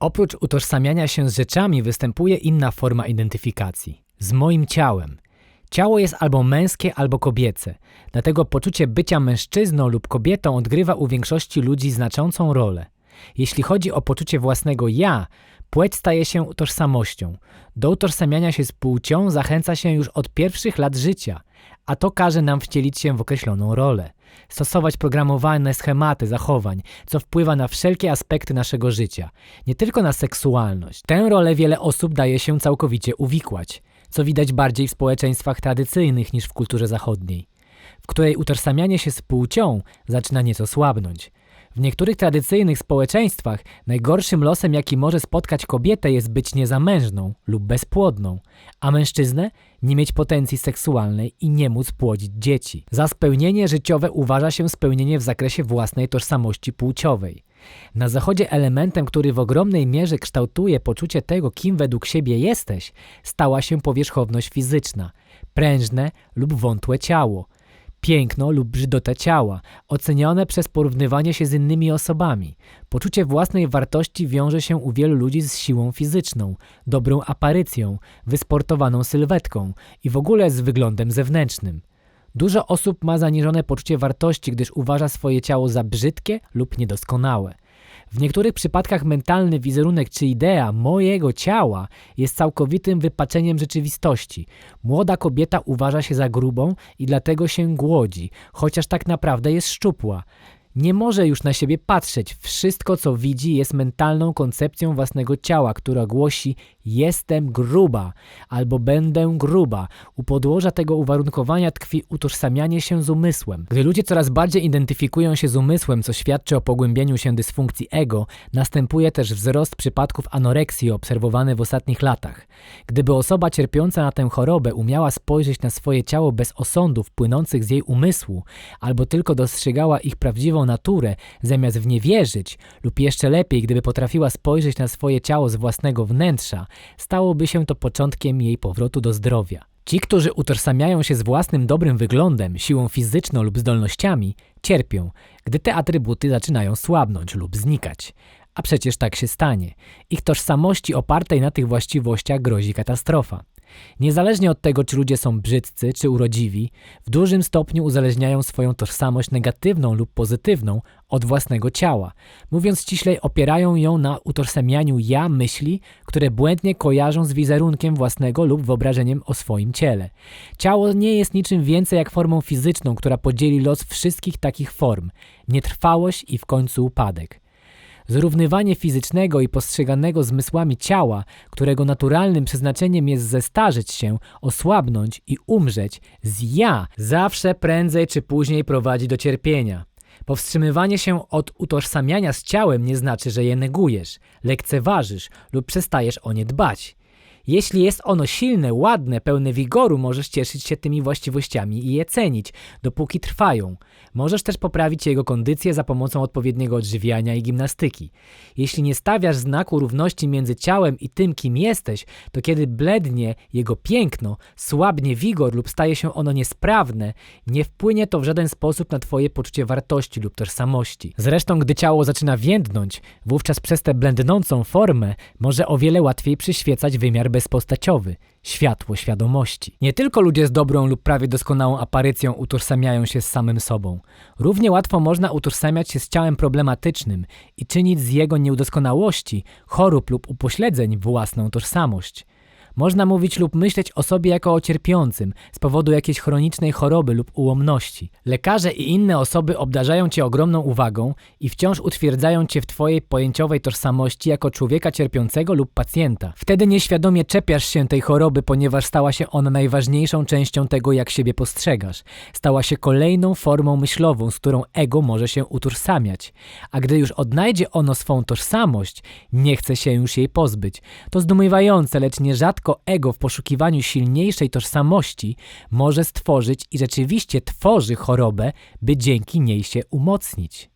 Oprócz utożsamiania się z rzeczami występuje inna forma identyfikacji z moim ciałem. Ciało jest albo męskie, albo kobiece, dlatego poczucie bycia mężczyzną lub kobietą odgrywa u większości ludzi znaczącą rolę. Jeśli chodzi o poczucie własnego ja, płeć staje się tożsamością. Do utożsamiania się z płcią zachęca się już od pierwszych lat życia, a to każe nam wcielić się w określoną rolę, stosować programowane schematy zachowań, co wpływa na wszelkie aspekty naszego życia, nie tylko na seksualność. Tę rolę wiele osób daje się całkowicie uwikłać, co widać bardziej w społeczeństwach tradycyjnych niż w kulturze zachodniej, w której utożsamianie się z płcią zaczyna nieco słabnąć. W niektórych tradycyjnych społeczeństwach najgorszym losem, jaki może spotkać kobietę, jest być niezamężną lub bezpłodną, a mężczyznę nie mieć potencji seksualnej i nie móc płodzić dzieci. Za spełnienie życiowe uważa się spełnienie w zakresie własnej tożsamości płciowej. Na zachodzie elementem, który w ogromnej mierze kształtuje poczucie tego, kim według siebie jesteś, stała się powierzchowność fizyczna, prężne lub wątłe ciało, piękno lub brzydota ciała, ocenione przez porównywanie się z innymi osobami. Poczucie własnej wartości wiąże się u wielu ludzi z siłą fizyczną, dobrą aparycją, wysportowaną sylwetką i w ogóle z wyglądem zewnętrznym. Dużo osób ma zaniżone poczucie wartości, gdyż uważa swoje ciało za brzydkie lub niedoskonałe. W niektórych przypadkach mentalny wizerunek czy idea mojego ciała jest całkowitym wypaczeniem rzeczywistości. Młoda kobieta uważa się za grubą i dlatego się głodzi, chociaż tak naprawdę jest szczupła. Nie może już na siebie patrzeć. Wszystko, co widzi, jest mentalną koncepcją własnego ciała, która głosi: Jestem gruba albo będę gruba. U podłoża tego uwarunkowania tkwi utożsamianie się z umysłem. Gdy ludzie coraz bardziej identyfikują się z umysłem, co świadczy o pogłębieniu się dysfunkcji ego, następuje też wzrost przypadków anoreksji obserwowany w ostatnich latach. Gdyby osoba cierpiąca na tę chorobę umiała spojrzeć na swoje ciało bez osądów płynących z jej umysłu, albo tylko dostrzegała ich prawdziwą naturę, zamiast w nie wierzyć, lub jeszcze lepiej, gdyby potrafiła spojrzeć na swoje ciało z własnego wnętrza, stałoby się to początkiem jej powrotu do zdrowia. Ci, którzy utożsamiają się z własnym dobrym wyglądem, siłą fizyczną lub zdolnościami, cierpią, gdy te atrybuty zaczynają słabnąć lub znikać. A przecież tak się stanie. Ich tożsamości opartej na tych właściwościach grozi katastrofa. Niezależnie od tego, czy ludzie są brzydcy czy urodziwi, w dużym stopniu uzależniają swoją tożsamość negatywną lub pozytywną od własnego ciała. Mówiąc ściślej, opierają ją na utożsamianiu ja myśli, które błędnie kojarzą z wizerunkiem własnego lub wyobrażeniem o swoim ciele. Ciało nie jest niczym więcej jak formą fizyczną, która podzieli los wszystkich takich form. Nietrwałość i w końcu upadek. Zrównywanie fizycznego i postrzeganego zmysłami ciała, którego naturalnym przeznaczeniem jest zestarzeć się, osłabnąć i umrzeć, z ja zawsze prędzej czy później prowadzi do cierpienia. Powstrzymywanie się od utożsamiania z ciałem nie znaczy, że je negujesz, lekceważysz lub przestajesz o nie dbać. Jeśli jest ono silne, ładne, pełne wigoru, możesz cieszyć się tymi właściwościami i je cenić, dopóki trwają. Możesz też poprawić jego kondycję za pomocą odpowiedniego odżywiania i gimnastyki. Jeśli nie stawiasz znaku równości między ciałem i tym, kim jesteś, to kiedy blednie jego piękno, słabnie wigor lub staje się ono niesprawne, nie wpłynie to w żaden sposób na twoje poczucie wartości lub tożsamości. Zresztą, gdy ciało zaczyna więdnąć, wówczas przez tę blendnącą formę może o wiele łatwiej przyświecać wymiar bezpostaciowy, światło świadomości. Nie tylko ludzie z dobrą lub prawie doskonałą aparycją utożsamiają się z samym sobą. Równie łatwo można utożsamiać się z ciałem problematycznym i czynić z jego niedoskonałości, chorób lub upośledzeń własną tożsamość. Można mówić lub myśleć o sobie jako o cierpiącym z powodu jakiejś chronicznej choroby lub ułomności. Lekarze i inne osoby obdarzają cię ogromną uwagą i wciąż utwierdzają cię w twojej pojęciowej tożsamości jako człowieka cierpiącego lub pacjenta. Wtedy nieświadomie czepiasz się tej choroby, ponieważ stała się ona najważniejszą częścią tego, jak siebie postrzegasz. Stała się kolejną formą myślową, z którą ego może się utożsamiać. A gdy już odnajdzie ono swą tożsamość, nie chce się już jej pozbyć. To zdumiewające, lecz nierzadko ego w poszukiwaniu silniejszej tożsamości może stworzyć i rzeczywiście tworzy chorobę, by dzięki niej się umocnić.